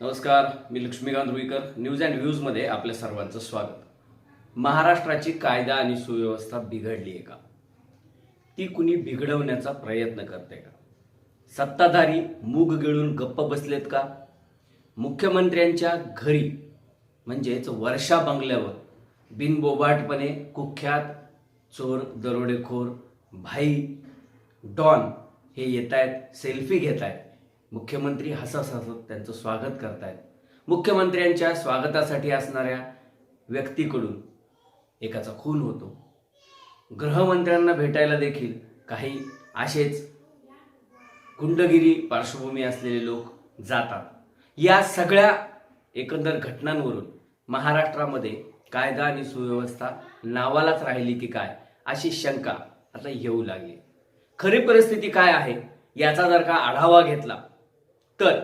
नमस्कार मी Laxmikant Ruikar news and व्ह्यूजमध्ये आपल्या सर्वांचं स्वागत. महाराष्ट्राची कायदा आणि सुव्यवस्था बिघडली आहे का? ती कुणी बिघडवण्याचा प्रयत्न करते का? सत्ताधारी मूग गिळून गप्प बसलेत का? मुख्यमंत्र्यांच्या घरी म्हणजेच वर्षा बंगल्यावर बिनबोबाटपणे कुख्यात चोर दरोडेखोर भाई डॉन हे येत आहेत सेल्फी घेत आहेत मुख्यमंत्री हसत हसत त्यांचं स्वागत करतायत. मुख्यमंत्र्यांच्या स्वागतासाठी असणाऱ्या व्यक्तीकडून एकाचा खून होतो. गृहमंत्र्यांना भेटायला देखील काही असेच गुंडगिरी पार्श्वभूमी असलेले लोक जातात. या सगळ्या एकंदर घटनांवरून महाराष्ट्रामध्ये कायदा आणि सुव्यवस्था नावालाच राहिली की काय अशी शंका आता येऊ लागली. खरी परिस्थिती काय आहे याचा जर का आढावा घेतला तर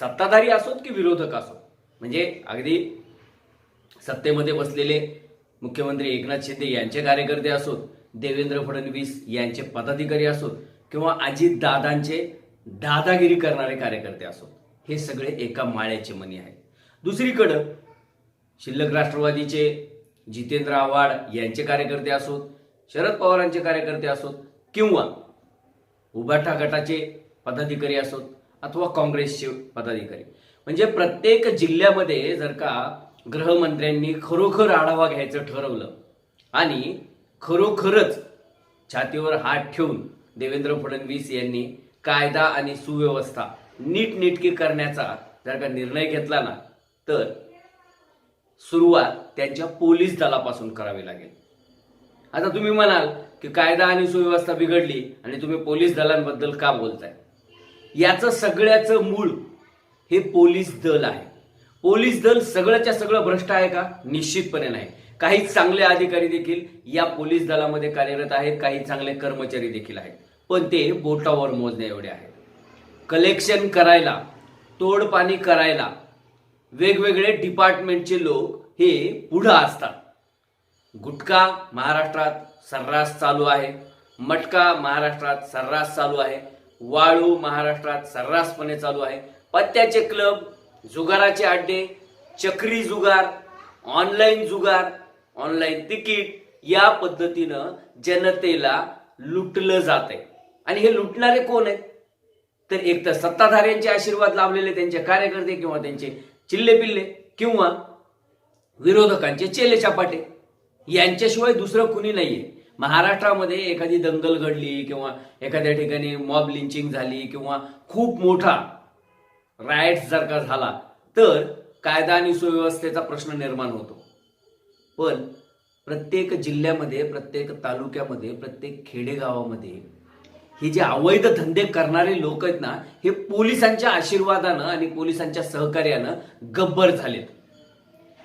सत्ताधारी असोत की विरोधक असोत? म्हणजे अगदी सत्तेमध्ये बसलेले मुख्यमंत्री एकनाथ शिंदे यांचे कार्यकर्ते असोत देवेंद्र फडणवीस यांचे पदाधिकारी असोत किंवा अजित दादांचे दादागिरी करणारे कार्यकर्ते असोत. हे सगळे एका माळ्याचे मनी आहेत. दुसरीकडं शिल्लक राष्ट्रवादीचे जितेंद्र आव्हाड यांचे कार्यकर्ते असोत शरद पवारांचे कार्यकर्ते असोत किंवा उभाठा गटाचे पदाधिकारी असोत. अथवा काँग्रेसचे पदाधिकारी. म्हणजे प्रत्येक जिल्ह्यामध्ये जर का गृहमंत्र्यांनी खरोखर आढावा घ्यायचं ठरवलं आणि खरोखरच छातीवर हात ठेवून देवेंद्र फडणवीस यांनी कायदा आणि सुव्यवस्था नीटनेटकी करण्याचा जर का निर्णय घेतला ना तर सुरुवात त्यांच्या पोलीस दलापासून करावी लागेल. आता तुम्ही म्हणाल की कायदा आणि सुव्यवस्था बिघडली आणि तुम्ही पोलीस दलांबद्दल का बोलताय? याचं सगळ्याचं मूळ हे पोलीस दल आहे. पोलीस दल सगळ्याच्या सगळं भ्रष्ट आहे का? निश्चितपणे नाही. काही चांगले अधिकारी देखील या पोलीस दलामध्ये कार्यरत आहेत काही चांगले कर्मचारी देखील आहेत. पण ते बोटावर मोजण्या एवढे आहेत. कलेक्शन करायला तोडपाणी करायला वेगवेगळे डिपार्टमेंटचे लोक हे पुढं असतात. गुटखा महाराष्ट्रात सर्रास चालू आहे. मटका महाराष्ट्रात सर्रास चालू आहे. वाळू महाराष्ट्रात सर्रासपणे चालू आहे. पत्त्याचे क्लब जुगाराचे अड्डे चक्री जुगार ऑनलाईन जुगार ऑनलाईन तिकीट या पद्धतीनं जनतेला लुटलं जात आहे आणि हे लुटणारे कोण आहेत? तर एक तर सत्ताधाऱ्यांचे आशीर्वाद लाभलेले त्यांचे कार्यकर्ते किंवा त्यांचे चिल्ले पिल्ले किंवा विरोधकांचे चेले चपाटे. यांच्याशिवाय दुसरं कुणी नाहीये. महाराष्ट्रामध्ये एखादी दंगल घडली किंवा एखाद्या ठिकाणी मॉब लिंचिंग झाली किंवा खूप मोठा रायट्स जर का झाला तर कायदा आणि सुव्यवस्थेचा प्रश्न निर्माण होतो. पण प्रत्येक जिल्ह्यामध्ये प्रत्येक तालुक्यामध्ये प्रत्येक खेडेगावामध्ये हे जे अवैध धंदे करणारे लोक आहेत ना हे पोलिसांच्या आशीर्वादानं आणि पोलिसांच्या सहकार्यानं गब्बर झालेत.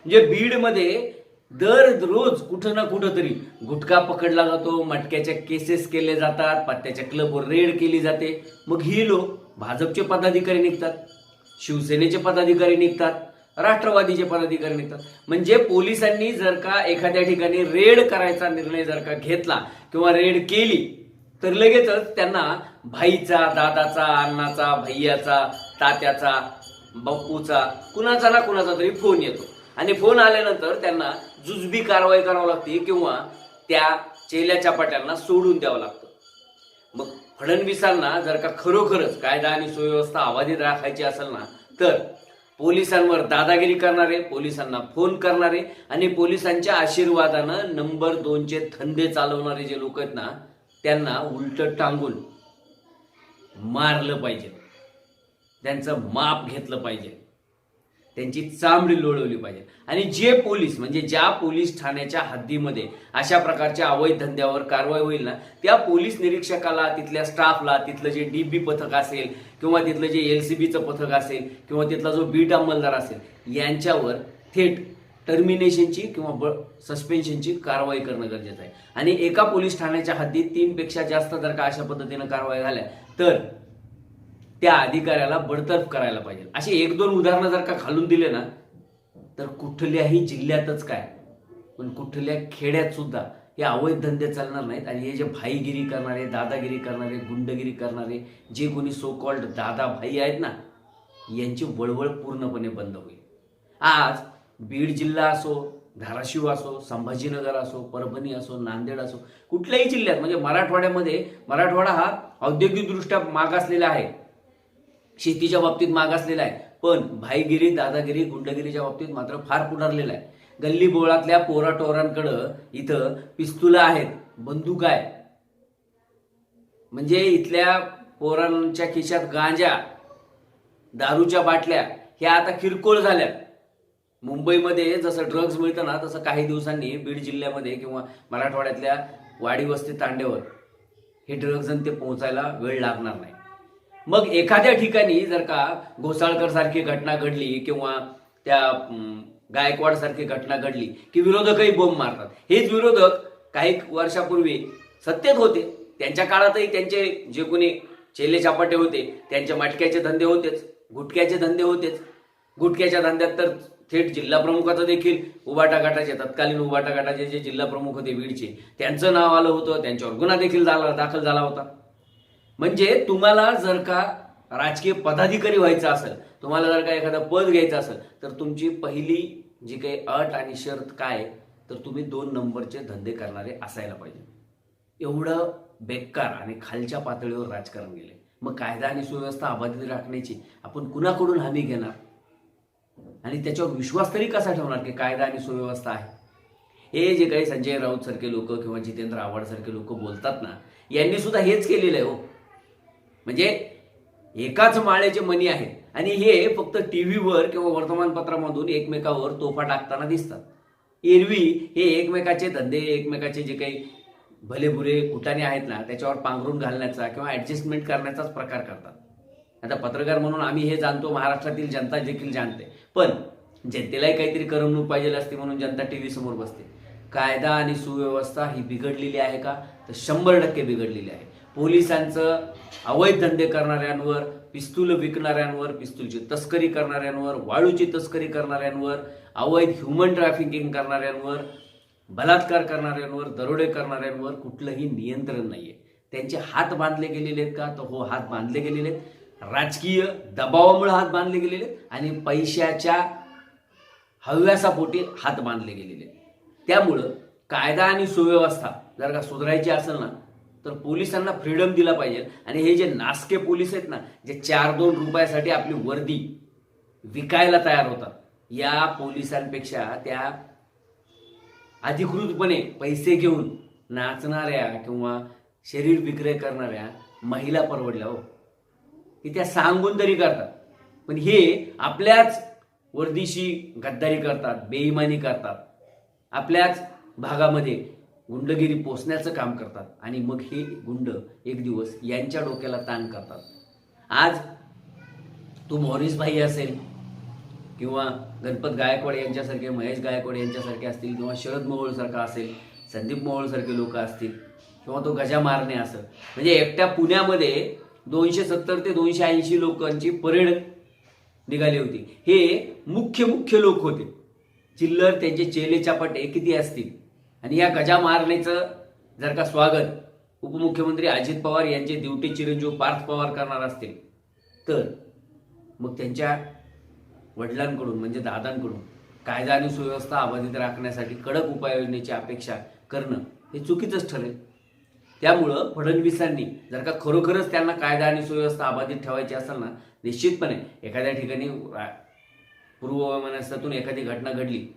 म्हणजे बीडमध्ये दर रोज कुठं ना कुठं तरी गुटखा पकडला जातो मटक्याच्या केसेस केले जातात पत्त्याच्या क्लबवर रेड केली जाते. मग ही लोक भाजपचे पदाधिकारी निघतात शिवसेनेचे पदाधिकारी निघतात राष्ट्रवादीचे पदाधिकारी निघतात. म्हणजे पोलिसांनी जर का एखाद्या ठिकाणी रेड करायचा निर्णय जर का घेतला किंवा रेड केली तर लगेचच त्यांना भाईचा दादाचा अण्णाचा भैयाचा तात्याचा बाप्पूचा कुणाचा ना कुणाचा तरी फोन येतो. आणि फोन आल्यानंतर त्यांना जुजबी कारवाई करावी लागते किंवा त्या चेल्या चपाट्यांना सोडून द्यावं लागतं. मग फडणवीसांना जर का खरोखरच कायदा आणि सुव्यवस्था अबाधित राखायची असेल ना तर पोलिसांवर दादागिरी करणारे पोलिसांना फोन करणारे आणि पोलिसांच्या आशीर्वादानं नंबर दोनचे धंदे चालवणारे जे लोक आहेत ना त्यांना उलट टांगून मारलं पाहिजे. त्यांचं माप घेतलं पाहिजे. त्यांची चामडी लोळवली पाहिजे. आणि जे पोलीस म्हणजे ज्या पोलीस ठाण्याच्या हद्दीमध्ये अशा प्रकारच्या अवैध धंद्यावर कारवाई होईल ना त्या पोलीस निरीक्षकाला तिथल्या स्टाफला तिथलं जे डी बी पथक असेल किंवा तिथलं जे एल सी बीचं पथक असेल किंवा तिथला जो बीट अंमलदार असेल यांच्यावर थेट टर्मिनेशनची किंवा ब सस्पेन्शनची कारवाई करणं गरजेचं आहे. आणि एका पोलीस ठाण्याच्या हद्दीत तीनपेक्षा जास्त जर का अशा पद्धतीनं कारवाई झाल्या तर त्या अधिकाऱ्याला बडतर्फ करायला पाहिजे. असे एक दोन उदाहरणं जर का घालून दिले ना तर कुठल्याही जिल्ह्यातच काय पण कुठल्या खेड्यात सुद्धा हे अवैध धंदे चालणार नाहीत आणि हे जे भाईगिरी करणारे दादागिरी करणारे गुंडगिरी करणारे जे कोणी सो कॉल्ड दादा भाई आहेत ना यांची वळवळ पूर्णपणे बंद होईल. आज बीड जिल्हा असो धाराशिव असो संभाजीनगर असो परभणी असो नांदेड असो कुठल्याही जिल्ह्यात म्हणजे मराठवाड्यामध्ये मराठवाडा हा औद्योगिकदृष्ट्या मागासलेला आहे. शेतीच्या बाबतीत मागासलेला आहे. पण भाईगिरी दादागिरी गुंडगिरीच्या बाबतीत मात्र फार पुढारलेला आहे. गल्ली बोळातल्या पोराटोरांकडं इथं पिस्तुलं आहेत. बंदूक आहे. म्हणजे इथल्या पोरांच्या खिशात गांजा दारूच्या बाटल्या ह्या आता किरकोळ झाल्या मुंबईमध्ये जसं ड्रग्ज मिळतं ना तसं काही दिवसांनी बीड जिल्ह्यामध्ये किंवा मराठवाड्यातल्या वाडी वस्ती तांड्यावर हे ड्रग्ज आणि ते पोहोचायला वेळ लागणार नाही. मग एखाद्या ठिकाणी जर का घोसाळकर सारखी घटना घडली किंवा त्या गायकवाड सारखी घटना घडली की विरोधकही बोंब मारतात. हेच विरोधक काही वर्षापूर्वी सत्तेत होते. त्यांच्या काळातही त्यांचे जे कोणी चेले चापाटे होते त्यांचे मटक्याचे धंदे होतेच गुटक्याचे धंदे होतेच. गुटक्याच्या धंद्यात तर थेट जिल्हा प्रमुखाचं देखील उबाटा गटाचे तत्कालीन उबाटा गटाचे जे जिल्हा प्रमुख होते बीडचे त्यांचं नाव आलं होतं त्यांच्यावर गुन्हा देखील झाला दाखल झाला होता. म्हणजे तुम्हाला जर का राजकीय पदाधिकारी व्हायचं असेल तुम्हाला जर का एखादं पद घ्यायचं असेल तर तुमची पहिली जी काही अट आणि शर्त काय तर तुम्ही दोन नंबरचे धंदे करणारे असायला पाहिजे. एवढं बेकार आणि खालच्या पातळीवर राजकारण गेले. मग कायदा आणि सुव्यवस्था अबाधित राखण्याची आपण कुणाकडून हमी घेणार? आणि त्याच्यावर विश्वास तरी कसा ठेवणार की कायदा आणि सुव्यवस्था आहे? हे जे काही संजय राऊत सारखे लोक किंवा जितेंद्र आव्हाड सारखे लोक बोलतात ना यांनी सुद्धा हेच केलेलं आहे हो. म्हणजे एकाच माळ्याचे मनी आहेत. आणि हे फक्त टी व्हीवर किंवा वर्तमानपत्रामधून एकमेकावर तोफा टाकताना दिसतात. एरवी हे एकमेकाचे धंदे एकमेकाचे जे काही भलेबुरे कुटाने आहेत ना त्याच्यावर पांघरून घालण्याचा किंवा ऍडजस्टमेंट करण्याचाच प्रकार करतात. आता पत्रकार म्हणून आम्ही हे जाणतो महाराष्ट्रातील जनता देखील जाणते. पण जनतेलाही काहीतरी करमणूक पाहिजे असते म्हणून जनता टी व्ही समोर बसते. कायदा आणि सुव्यवस्था ही बिघडलेली आहे का? तर शंभर टक्के बिघडलेली आहे. पोलिसांचं अवैध धंदे करणाऱ्यांवर पिस्तूल विकणाऱ्यांवर पिस्तूलची तस्करी करणाऱ्यांवर वाळूची तस्करी करणाऱ्यांवर अवैध ह्युमन ट्रॅफिकिंग करणाऱ्यांवर बलात्कार करणाऱ्यांवर दरोडे करणाऱ्यांवर कुठलंही नियंत्रण नाहीये. त्यांचे हात बांधले गेलेले आहेत का? तर हो हात बांधले गेलेले आहेत. राजकीय दबावामुळे हात बांधले गेलेले आहेत आणि पैशाच्या हव्यासापोटी हात बांधले गेलेले आहेत. त्यामुळं कायदा आणि सुव्यवस्था जर का सुधारायची असेल ना तर पोलिसांना फ्रीडम दिला पाहिजे. आणि हे जे नासके पोलीस आहेत ना जे चार दोन रुपयासाठी आपली वर्दी विकायला तयार होतात या पोलिसांपेक्षा त्या अधिकृतपणे पैसे घेऊन नाचणाऱ्या किंवा शरीर विक्रय करणाऱ्या महिला परवडल्या हो. की त्या सांगून तरी करतात. पण हे आपल्याच वर्दीशी गद्दारी करतात बेईमानी करतात. आपल्याच भागामध्ये गुंडगिरी पोचण्याचं काम करतात आणि मग हे गुंड एक दिवस यांच्या डोक्याला ताण करतात. आज तू मॉरिस भाई असेल किंवा गणपत गायकवाड यांच्यासारखे महेश गायकवाड यांच्यासारखे असतील किंवा शरद मोहोळसारखा असेल संदीप मोहोळसारखे लोक असतील किंवा तो गजा मारणे असेल म्हणजे एकट्या पुण्यामध्ये दोनशे सत्तर ते दोनशे ऐंशी लोकांची परेड निघाली होती. हे मुख्य मुख्य लोक होते. चिल्लर त्यांचे चेले चपाटे किती असतील? आणि या गजा मारण्याचं जर का स्वागत उपमुख्यमंत्री अजित पवार यांचे ड्युटी चिरंजीव पार्थ पवार करणार असतील तर मग त्यांच्या वडिलांकडून म्हणजे दादांकडून कायदा आणि सुव्यवस्था अबाधित राखण्यासाठी कडक उपाययोजनेची अपेक्षा करणं हे चुकीचंच ठरेल. त्यामुळं फडणवीसांनी जर का खरोखरच त्यांना कायदा आणि सुव्यवस्था अबाधित ठेवायची असेल ना निश्चितपणे एखाद्या ठिकाणी रा- पूर्ववैमनस्यातून एखादी घटना घडली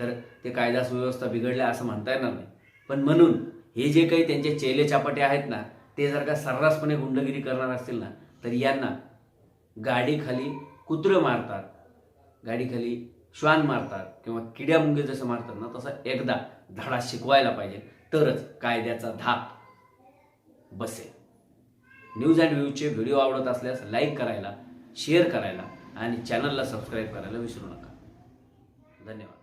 तर ते कायदा सुव्यवस्था बिघडल्या असं म्हणता येणार नाही. पण म्हणून हे जे काही त्यांचे चेले चापाटे आहेत ना ते जर का सर्रासपणे गुंडगिरी करणार असतील ना तर यांना गाडीखाली कुत्रं मारतात गाडीखाली श्वान मारतात किंवा किड्या मुंगे जसं मारतात ना तसं एकदा धडा शिकवायला पाहिजे. तरच कायद्याचा धाक बसेल. न्यूज अँड व्ह्यूजचे व्हिडिओ आवडत असल्यास लाईक करायला शेअर करायला आणि चॅनलला सबस्क्राईब करायला विसरू नका. धन्यवाद.